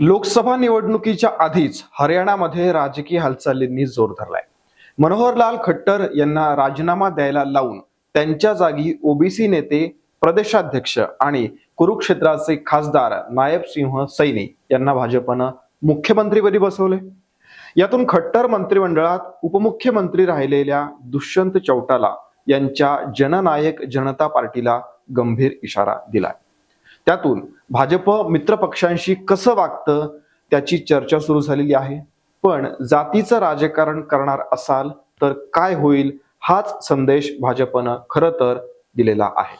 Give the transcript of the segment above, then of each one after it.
लोकसभा निवडणुकीच्या आधीच हरियाणामध्ये राजकीय हालचालींनी जोर धरलाय. मनोहरलाल खट्टर यांना राजीनामा द्यायला लावून त्यांच्या जागी ओबीसी नेते प्रदेशाध्यक्ष आणि कुरुक्षेत्राचे खासदार नायब सिंह सैनी यांना भाजपनं मुख्यमंत्रीपदी बसवले यातून खट्टर मंत्रिमंडळात उपमुख्यमंत्री राहिलेल्या दुष्यंत चौटाला यांच्या जननायक जनता पार्टीला गंभीर इशारा दिलाय. त्यातून भाजप मित्र पक्षांशी कसं वागतं त्याची चर्चा सुरू झालेली आहे. पण जातीचं राजकारण करणार असाल तर काय होईल हाच संदेश भाजपनं खरं तर दिलेला आहे.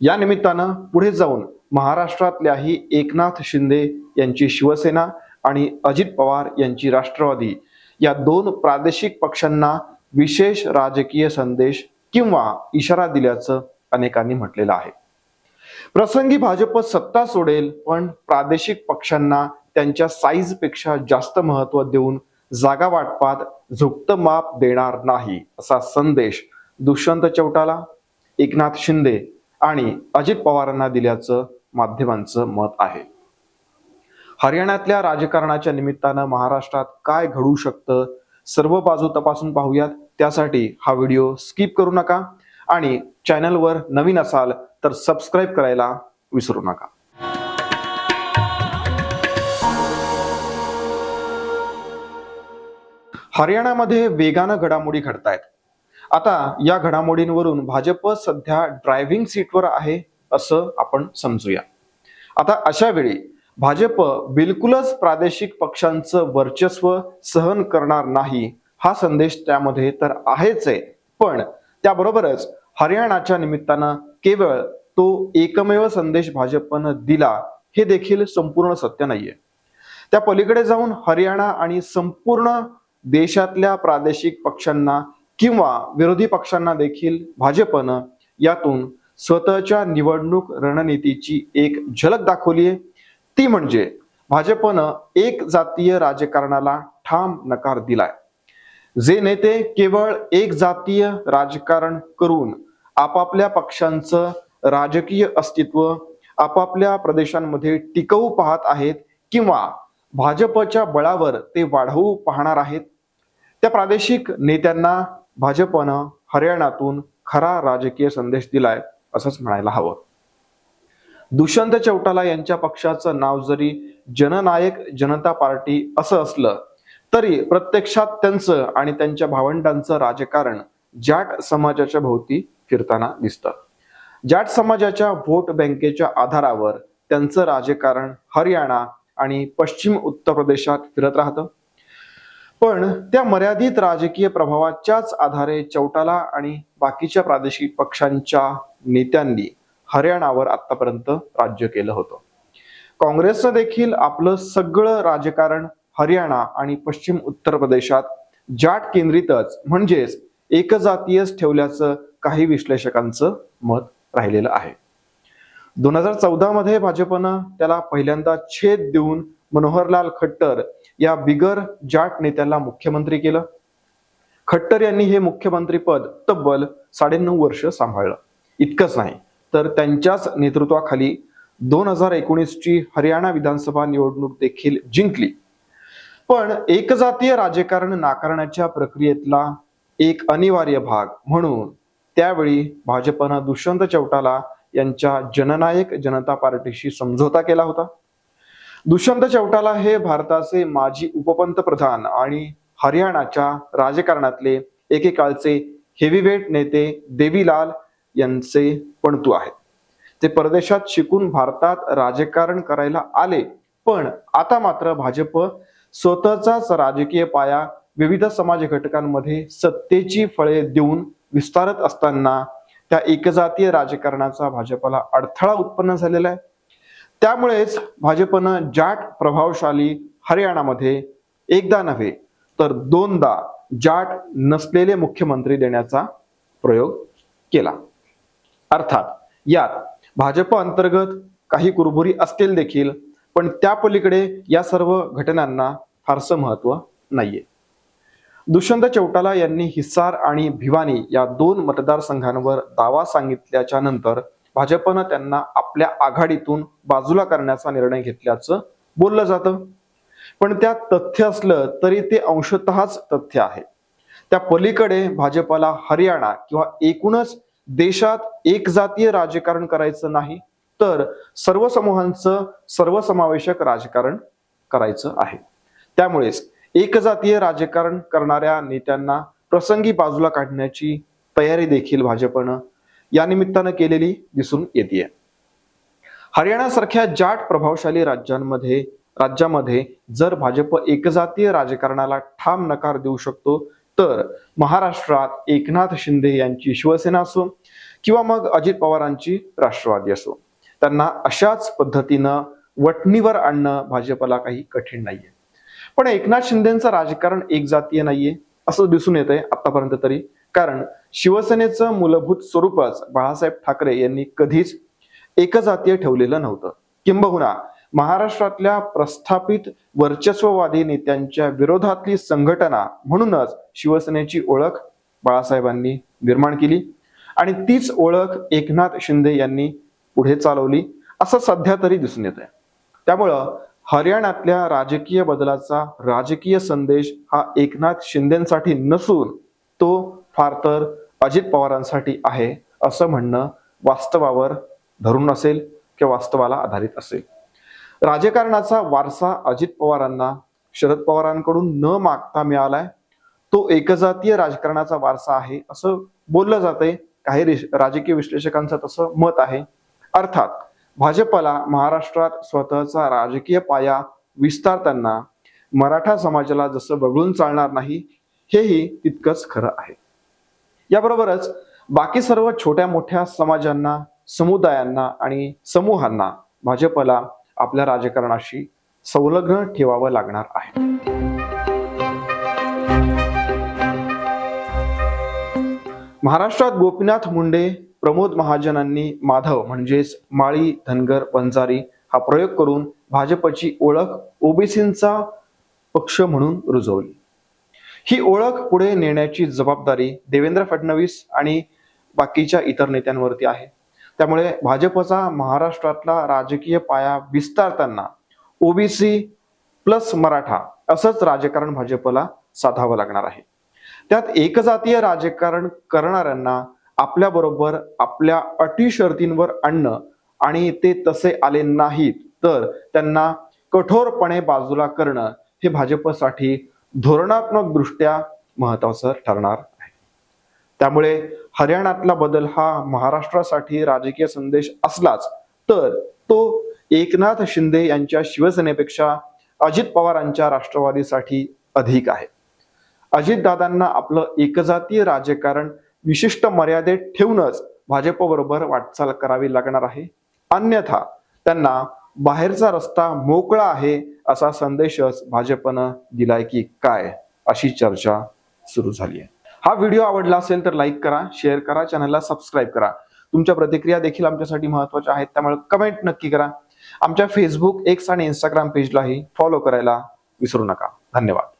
या निमित्तानं पुढे जाऊन महाराष्ट्रातल्याही एकनाथ शिंदे यांची शिवसेना आणि अजित पवार यांची राष्ट्रवादी या दोन प्रादेशिक पक्षांना विशेष राजकीय संदेश किंवा इशारा दिल्याचं अनेकांनी म्हटलेलं आहे. प्रसंगी भाजप सत्ता सोडेल पण प्रादेशिक पक्षांना त्यांच्या साईजपेक्षा जास्त महत्त्व देऊन जागा वाटपात झुकतं माप देणार नाही असा संदेश दुष्यंत चौटाला एकनाथ शिंदे आणि अजित पवारांना दिल्याचं माध्यमांचं मत आहे. हरियाणातल्या राजकारणाच्या निमित्तानं महाराष्ट्रात काय घडू शकतं सर्व बाजू तपासून पाहूयात. त्यासाठी हा व्हिडिओ स्किप करू नका आणि चॅनलवर नवीन असाल तर सबस्क्राईब करायला विसरू नका. हरियाणामध्ये वेगानं घडामोडी घडतायत. आता या घडामोडींवरून भाजप सध्या ड्रायव्हिंग सीटवर आहे असं आपण समजूया. आता अशा वेळी भाजप बिलकुलच प्रादेशिक पक्षांचं वर्चस्व सहन करणार नाही हा संदेश त्यामध्ये तर आहेच आहे. पण त्याबरोबरच हरियाणाच्या निमित्तानं केवळ तो एकमेव संदेश भाजपनं दिला हे देखील संपूर्ण सत्य नाहीये. त्या पलीकडे जाऊन हरियाणा आणि संपूर्ण देशातल्या प्रादेशिक पक्षांना किंवा विरोधी पक्षांना देखील भाजपनं यातून स्वतःच्या निवडणूक रणनीतीची एक झलक दाखवली आहे ती म्हणजे भाजपनं एक जातीय राजकारणाला ठाम नकार दिलाय. जे नेते केवळ एक जातीय राजकारण करून आपापल्या पक्षांचं राजकीय अस्तित्व आपापल्या प्रदेशांमध्ये टिकवू पाहत आहेत किंवा भाजपच्या बळावर ते वाढवू पाहणार आहेत त्या प्रादेशिक नेत्यांना भाजपनं हरियाणातून खरा राजकीय संदेश दिलाय असंच म्हणायला हवं. दुष्यंत चौटाला यांच्या पक्षाचं नाव जरी जननायक जनता पार्टी असं असलं तरी प्रत्यक्षात त्यांचं आणि त्यांच्या भावंडांचं राजकारण जाट समाजाच्या भोवती फिरताना दिसतं. जाट समाजाच्या व्होट बँकेच्या आधारावर त्यांचं राजकारण हरियाणा आणि पश्चिम उत्तर प्रदेशात फिरत राहतं. पण त्या मर्यादित राजकीय प्रभावाच्याच आधारे चौटाला आणि बाकीच्या प्रादेशिक पक्षांच्या नेत्यांनी हरियाणावर आतापर्यंत राज्य केलं होतं. काँग्रेसनं देखील आपलं सगळं राजकारण हरियाणा आणि पश्चिम उत्तर प्रदेशात जाट केंद्रितच म्हणजेच एकजातीयच ठेवल्याचं काही विश्लेषकांचं मत राहिलेलं आहे. दोन हजार चौदा मध्ये भाजपनं त्याला पहिल्यांदा छेद देऊन मनोहरलाल खट्टर या बिगर जाट नेत्याला मुख्यमंत्री केलं. खट्टर यांनी हे मुख्यमंत्री पद तब्बल साडेनऊ वर्ष सांभाळलं. इतकंच नाही तर त्यांच्याच नेतृत्वाखाली दोन हजार एकोणीसची हरियाणा विधानसभा निवडणूक देखील जिंकली. पण एकजातीय राजकारण नाकारण्याच्या प्रक्रियेतला एक अनिवार्य भाग म्हणून त्यावेळी भाजपनं दुष्यंत चौटाला यांच्या जननायक जनता पार्टीशी समझोता केला होता. दुष्यंत चौटाला हे भारताचे माजी उपपंतप्रधान आणि हरियाणाच्या राजकारणातले एकेकाळचे हेवीवेट नेते देवीलाल यांचे पणतू आहेत. ते परदेशात शिकून भारतात राजकारण करायला आले पण आता मात्र भाजप स्वतःचाच राजकीय पाया विविध समाज घटकांमध्ये सत्तेची फळे देऊन विस्तारत असताना त्या एकजातीय राजकारणाचा भाजपला अडथळा उत्पन्न झालेला आहे. त्यामुळेच भाजपनं जाट प्रभावशाली हरियाणामध्ये एकदा नव्हे तर दोनदा जाट नसलेले मुख्यमंत्री देण्याचा प्रयोग केला. अर्थात यात भाजप अंतर्गत काही कुरबुरी असतील देखील पण त्या पलीकडे या सर्व घटनांना फारसं महत्त्व नाहीये. दुष्यंत चौटाला यांनी हिसार आणि भिवानी या दोन मतदारसंघांवर दावा सांगितल्याच्या नंतर भाजपनं त्यांना आपल्या आघाडीतून बाजूला करण्याचा निर्णय घेतल्याचं बोललं जातं. पण त्यात तथ्य असलं तरी ते अंशतःच तथ्य आहे. त्या पलीकडे भाजपला हरियाणा किंवा एकूणच देशात एक जातीय राजकारण करायचं नाही तर सर्व समूहांचं सर्वसमावेशक राजकारण करायचं आहे. त्यामुळेच एकजातीय राजकारण करणाऱ्या नेत्यांना प्रसंगी बाजूला काढण्याची तयारी देखील भाजपनं या निमित्तानं केलेली दिसून येते हरियाणासारख्या जाट प्रभावशाली राज्यांमध्ये राज्यामध्ये जर भाजप एकजातीय राजकारणाला ठाम नकार देऊ शकतो तर महाराष्ट्रात एकनाथ शिंदे यांची शिवसेना असो किंवा मग अजित पवारांची राष्ट्रवादी असो. त्यांना अशाच पद्धतीनं वटणीवर आणणं भाजपला काही कठीण नाहीये. पण एकनाथ शिंदेचं राजकारण एक जातीय नाहीये असं दिसून येत आहे आतापर्यंत तरी. कारण शिवसेनेचं मूलभूत स्वरूपच बाळासाहेब ठाकरे यांनी कधीच एकजातीय ठेवलेलं नव्हतं. किंबहुना महाराष्ट्रातल्या प्रस्थापित वर्चस्ववादी नेत्यांच्या विरोधातली संघटना म्हणूनच शिवसेनेची ओळख बाळासाहेबांनी निर्माण केली. आणि तीच ओळख एकनाथ शिंदे यांनी पुढे चालवली असं सध्या तरी दिसून येत आहे त्यामुळं हरियाणातल्या राजकीय बदलाचा राजकीय संदेश हा एकनाथ शिंदेसाठी नसून तो फार तर अजित पवारांसाठी आहे असं म्हणणं वास्तवावर धरून असेल किंवा वास्तवाला आधारित असेल. राजकारणाचा वारसा अजित पवारांना शरद पवारांकडून न मागता मिळालाय. तो एकजातीय राजकारणाचा वारसा आहे असं बोललं जातंय. काही रिश- राजकीय विश्लेषकांचं तसं मत आहे. अर्थात भाजपला महाराष्ट्रात स्वतःचा राजकीय पाया विस्तारताना मराठा समाजाला जसं वगळून चालणार नाही हेही तितकंच खरं आहे. याबरोबरच बाकी सर्व छोट्या मोठ्या समाजांना समुदायांना आणि समूहांना भाजपला आपल्या राजकारणाशी संलग्न ठेवावं लागणार आहे. महाराष्ट्रात गोपीनाथ मुंडे प्रमोद महाजनांनी माधव म्हणजेच माळी धनगर वंजारी हा प्रयोग करून भाजपची ओळख ओबीसींचा पक्ष म्हणून रुजवली. ही ओळख पुढे नेण्याची जबाबदारी देवेंद्र फडणवीस आणि बाकीच्या इतर नेत्यांवरती आहे. त्यामुळे भाजपचा महाराष्ट्रातला राजकीय पाया विस्तारताना ओबीसी प्लस मराठा असंच राजकारण भाजपला साधावं लागणार आहे. त्यात एकजातीय राजकारण करणाऱ्यांना आपल्याबरोबर आपल्या अटी शर्तींवर आणणं आणि ते तसे आले नाहीत तर त्यांना कठोरपणे बाजूला करणं हे भाजपसाठी धोरणात्मक दृष्ट्या महत्वाचं ठरणार आहे. त्यामुळे हरियाणातला बदल हा महाराष्ट्रासाठी राजकीय संदेश असलाच तर तो एकनाथ शिंदे यांच्या शिवसेनेपेक्षा अजित पवारांच्या राष्ट्रवादीसाठी अधिक आहे. अजितदादांना आपलं एकजातीय राजकारण विशिष्ट मर्यादेत ठेवूनच भाजपबरोबर वाटचाल करावी लागणार आहे. अन्यथा त्यांना बाहेरचा रस्ता मोकळा आहे असा संदेशच भाजपनं दिलाय की काय अशी चर्चा सुरू झाली आहे. हा व्हिडिओ आवडला असेल तर लाईक करा शेअर करा चॅनलला सबस्क्राईब करा. तुमच्या प्रतिक्रिया देखील आमच्यासाठी महत्त्वाच्या आहेत त्यामुळे कमेंट नक्की करा. आमच्या फेसबुक एक्स आणि इंस्टाग्राम पेजलाही फॉलो करायला विसरू नका. धन्यवाद.